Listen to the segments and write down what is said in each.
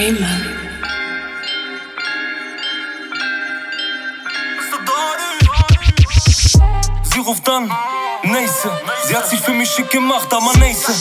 Rayman. Sie ruft an, neyse Sie hat sich für mich schick gemacht, aber neyse.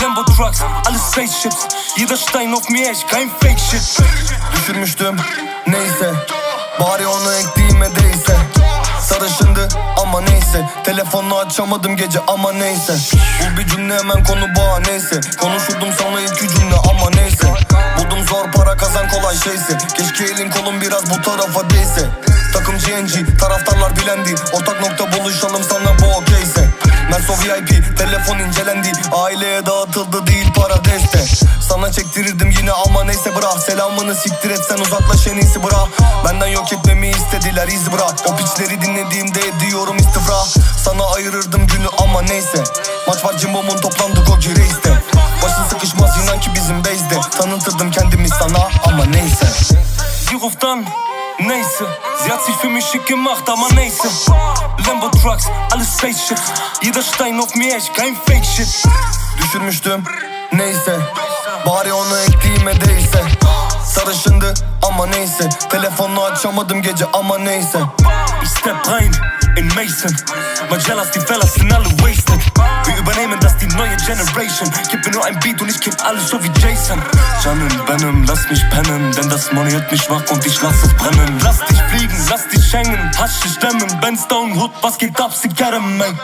Lambo Trucks, alles Spaceships. Jeder Stein auf mir echt, kein Fake Shit. Düşürmüştüm neyse. Bari onu ekleyeyim değilse Sarışındı ama neyse. Telefonunu açamadım gece ama neyse. Bu bir cümle hemen konu bağ neyse. Konuşurdum sonra iki cümle ama neyse Buldum zor para kazan kolay şeyse. Keşke elin kolun biraz bu tarafa değse. Takım GNG taraftarlar bilendi. Ortak nokta buluşalım sana bu okeyse. Merso VIP telefon incelendi. Aileye dağıtıldı değil para deste. Sana çektirirdim yine ama neyse bırak. Selamını siktir et sen uzaklaş en iyisi bırak. Benden yok etmemi istediler iz bırak. O piçleri dinlediğimde ediyorum istifra. Sana ayırırdım günü ama neyse. Maç var cimbomun toplandık o reiste. Başın sıkışmaz inan ki bizim base'de Tanıtırdım kendimi sana ama neyse. Sie neyse. Sie hat sich für mich schick gemacht, aber neyse. Lambo Trucks, alles Spaceships Jeder Stein auf mir echt, kein Fake Shit. Düşürmüştüm neyse. Bari onu ekleyeyim değilse Sarışındı ama neyse. Telefonunu açamadım gece ama neyse. Step rein in Mason. Magellas, die Fellas sind alle wasted. Wir übernehmen das, die neue Generation. Gib mir nur ein Beat und ich kipp alles so wie Jason. Canım benim, lass mich pennen Denn das Money hält mich wach und ich lass es brennen. Lass dich fliegen, lass dich hängen Hasche stemmen, Benz Down Hood, was geht ab, Zigarre, man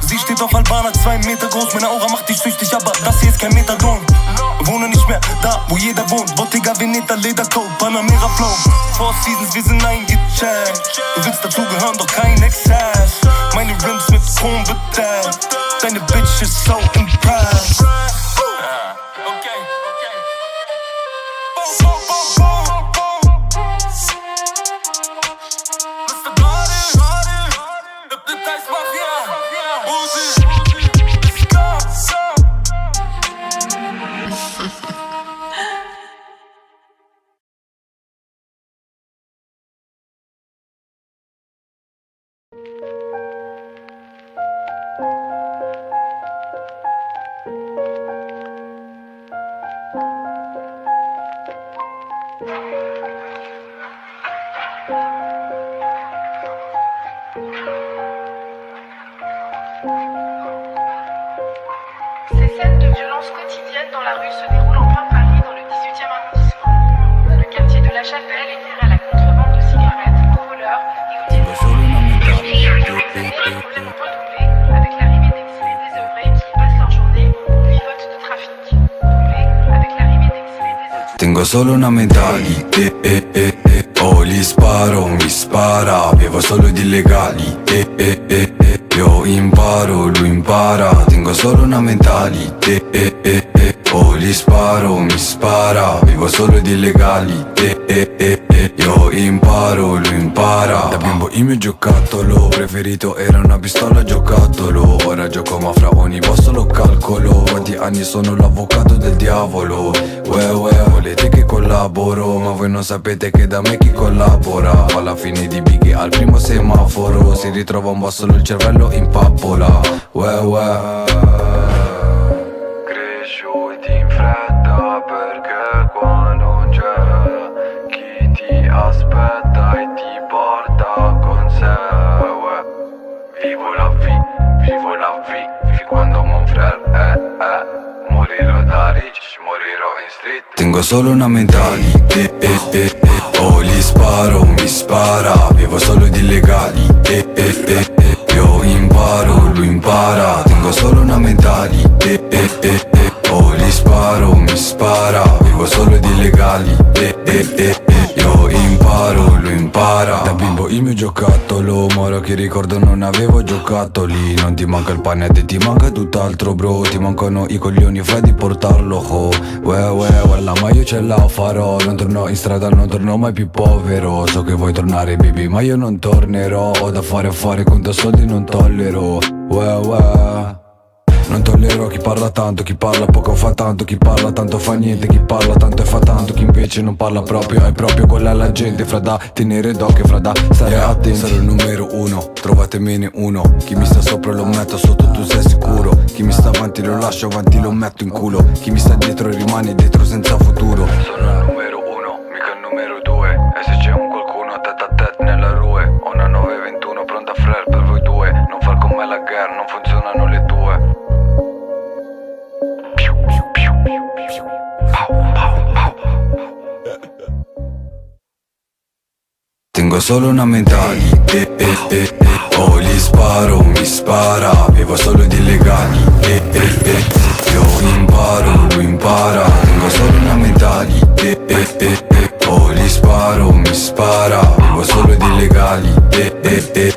Sie steht auf Albaner, zwei Meter groß Meine Aura macht dich süchtig, aber das hier ist kein Metagon Wohne nicht mehr da, wo jeder wohnt. Bottega Veneta, Ledercoat, Panamera Flow. Four Seasons, wir sind eingecheckt. Du willst dazugehören, doch kein Exzess. Meine Rims mit Chrom bedeckt. Deine Bitch ist so impressed solo una medaglia, eh, eh, eh, eh. Oh, gli sparo, mi spara, bevo solo di illegali, eh, eh, eh, eh. Io imparo, lui impara, tengo solo una medaglia, eh, eh, eh, eh. Oh, gli sparo, mi spara, vivo solo di illegali, eh, eh, eh. Io imparo, lui impara. Da bimbo il mio giocattolo preferito era una pistola giocattolo. Ora gioco ma fra ogni posto lo calcolo. Quanti anni sono l'avvocato del diavolo? Uè, uè, volete che collaboro? Ma voi non sapete che da me chi collabora? Alla fine di bighi al primo semaforo Si ritrova un solo il cervello in pappola Uè, uè Tengo solo una medaglia eh, eh, eh, eh. Oh, gli sparo, mi spara Vivo solo di illegali eh, eh, eh, eh. Io imparo, lui impara Tengo solo una medaglia eh, eh, eh, eh. Oh, gli sparo, mi spara Vivo solo di illegali eh, eh, eh, impara. Da bimbo il mio giocattolo Ma ora che ricordo non avevo giocattoli Non ti manca il pane e ti manca tutt'altro bro. Ti mancano i coglioni fra di portarlo ho. Uè uè uella ma io ce la farò. Non torno in strada non torno mai più povero. So che vuoi tornare baby ma io non tornerò. Ho da fare a fare conto soldi non tollero Uè uè. Non tollero chi parla tanto, chi parla poco fa tanto Chi parla tanto fa niente, chi parla tanto e fa tanto Invece non parla proprio, è proprio quella la gente. Fra da tenere d'occhio, fra da stare attenti. Sarò il numero uno, trovatemene uno. Chi mi sta sopra lo metto sotto, tu sei sicuro. Chi mi sta avanti lo lascio avanti, lo metto in culo. Chi mi sta dietro rimane dietro senza futuro. Sono il numero uno, mica il numero due. E se c'è un qualcuno tête a tête nella rue Ho una 921 pronta a frère per voi due. Non far con me la guerra, solo una mentali eh, eh. Oh gli sparo, mi spara. Vivo solo di illegali eh, eh, eh. Io imparo, lui impara. Tengo solo una mentali eh, eh, eh. Oh gli sparo, mi spara. Vivo solo di illegali eh, eh, eh,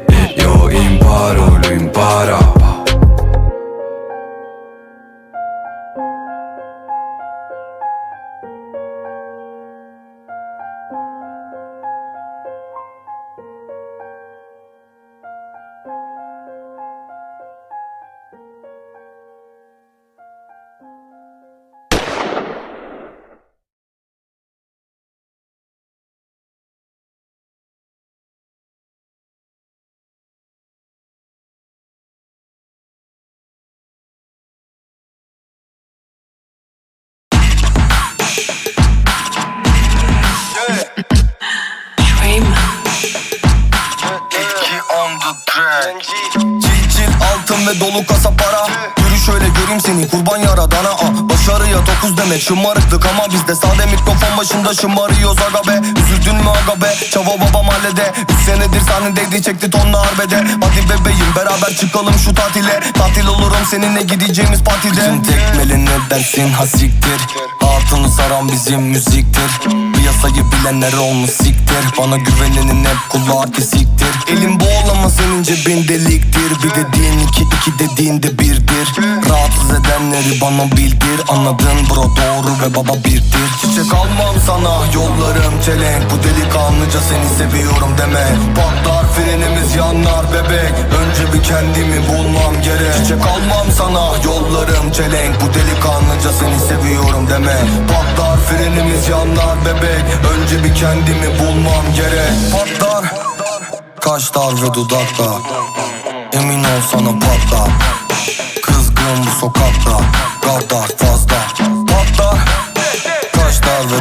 track Cil altın ve dolu kasa para Yürü şöyle göreyim seni kurban yaradana ah. Başarıya dokuz demek şımarıklık ama bizde Sade mikrofon başında şımarıyoruz aga be Üzüldün mü aga be? Çava baba mahallede Üç senedir sahnedeydi çekti tonla harbede. Hadi bebeğim beraber çıkalım şu tatile. Tatil olurum seninle gideceğimiz partide Bizim tekmeli ne dersin? Hasiktir Altını saran bizim müziktir. Piyasayı bilenler olmuş siktir. Bana güvenenin hep kulağı kesiktir Elim bol ama senin cebin deliktir. Bir dediğin iki iki dediğinde birdir. Rahatsız edenleri bana bildir Anladın bro doğru ve baba birdir Çiçek. Almam sana yollarım çelenk. Bu delikanlıca seni seviyorum deme. Patlar frenimiz yanar bebek. Önce bir kendimi bulmam gerek. Çiçek almam sana yollarım çelenk. Bu delikanlıca seni seviyorum deme. Patlar frenimiz yanar bebek. Önce bir kendimi bulmam gerek. Patlar. Kaşlar ve dudakla Emin ol sana patlar. Kızgın bu sokakta. Gaddar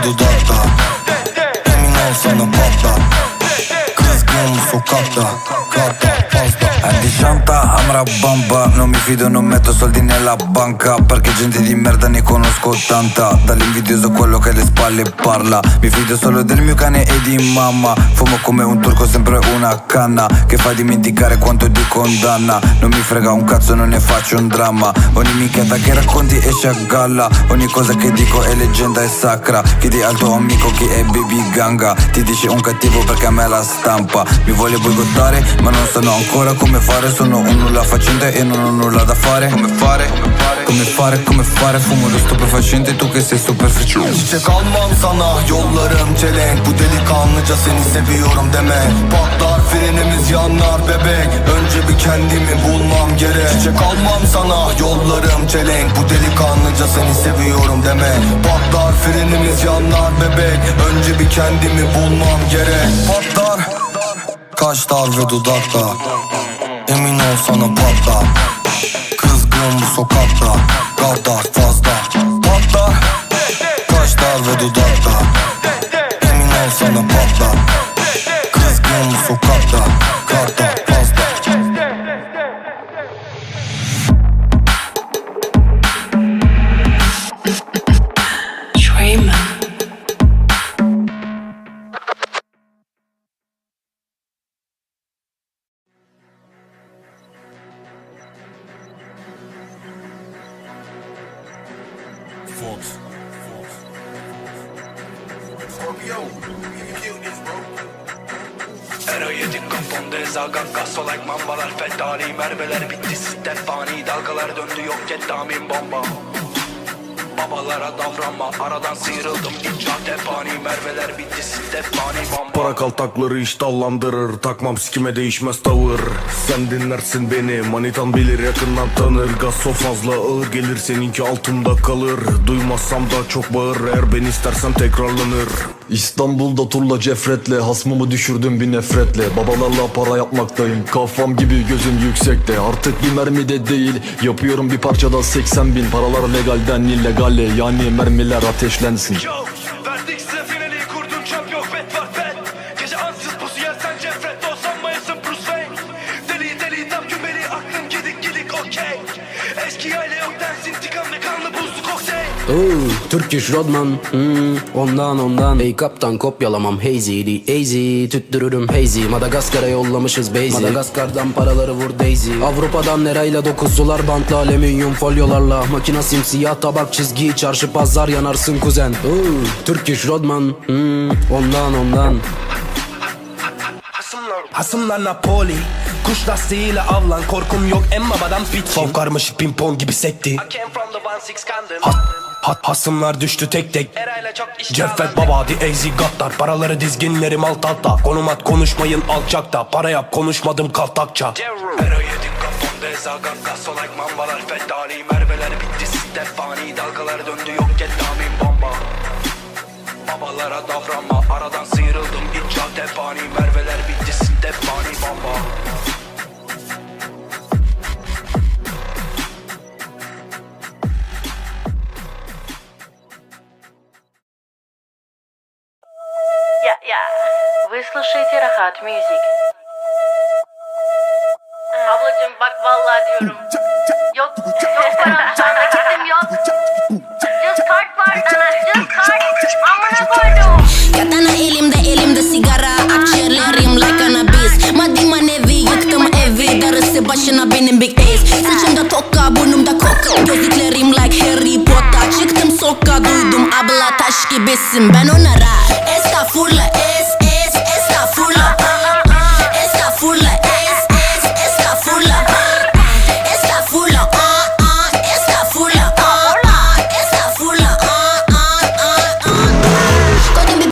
Dudakla Emin ol sana patlar Kızgın sokakta. Fazla Anti-Shanta, Amra Bamba Non mi fido, non metto soldi nella banca Perché gente di merda ne conosco tanta. Dall'invidioso quello che alle spalle parla. Mi fido solo del mio cane e di mamma. Fumo come un turco, sempre una canna Che fa dimenticare quanto di condanna. Non mi frega un cazzo, non ne faccio un dramma. Ogni minchiata che racconti esce a galla. Ogni cosa che dico è leggenda e sacra. Chiedi al tuo amico chi è baby ganga. Ti dice un cattivo perché a me la stampa. Mi vuole boicottare ma non sanno ancora come fare Sono un nulla facente e non ho nulla da fare Come fare, come fare, come fare Fumo lo stupefacente tu che sei superficiale Çiçek almam sana yollarım çelenk. Bu delikanlıca seni seviyorum deme. Patlar frenimiz yanar bebek. Önce bir kendimi bulmam gerek. Çiçek almam sana yollarım çelenk. Bu delikanlıca seni seviyorum deme. Patlar frenimiz yanar bebek. Önce bir kendimi bulmam gerek. Patlar Kaşlar ve dudakla Emin ol sana patlar Kızgın bu sokakta. Gaddar fazla. Patlar Kaşlar ve dudakta Emin ol sana patlar Kızgın bu sokakta. Gaddar like mambalar fettari Merveler bitti. Stefani Dalgalar döndü yok kettamin bomba Babalara davranma Aradan sıyrıldım. İnşaat tepani Merveler bitti Stefani bomba Para kaltakları iştahlandırır Takmam sikime değişmez tavır. Sen dinlersin beni Manitan bilir yakından tanır. Gaso fazla ağır gelir Seninki altımda kalır. Duymazsam da çok bağır Eğer ben istersem tekrarlanır. İstanbul'da turla cefretle Hasmımı düşürdüm bir nefretle. Babalarla para yapmaktayım Kafam gibi gözüm yüksekte. Artık bir mermi de değil Yapıyorum bir parçada 80 bin. Paralar legalden illegale Yani mermiler ateşlensin Oo, Turkish Rodman hmm, Ondan ondan. Ey kaptan kopyalamam Hazy'di Easy tüttürürüm hazy Madagaskar'a yollamışız Beyzi. Madagaskar'dan paraları vur Daisy. Avrupa'dan nerayla dokuzlular Bantlı alüminyum folyolarla. Makina simsiyah tabak çizgi Çarşı pazar yanarsın kuzen. Oo, Turkish Rodman hmm, Ondan ondan. Hasımlar Napoli Kuş lastiğiyle avlan. Korkum yok en babadan pitchim Fov karmaşık pimpon gibi sekti. I came from the one six condom ha, ha, Hasımlar düştü tek tek. Ceffet baba di easy gattar. Paraları dizginlerim alt alta Konum at konuşmayın alçakta. Para yap konuşmadım kaltakça. Ero yedik kafamda zagan Gaso like mambalar fettani Merveler bitti Stefani Dalgalar döndü yok kettamin bomba. Babalara davranma Aradan sıyrıldım. İnca tepani Merveler bitti Stefani bomba Я, я. Вы слушаете Рахат Мьюзик. Ablacım bak vallahi diyorum. Yok, yok param şu anda gittim yok. Just kart var sana, just kart. Amına koydum. Katana elimde elimde sigara Akciğerlerim like cannabis Maddi manevi yıktım evi Darısı başına benim big ace Saçımda tokka burnumda kok Gözlüklerim like Harry Potter soka duydum abla taş gibisin. Ben ona onara Estağfurullah estağfurullah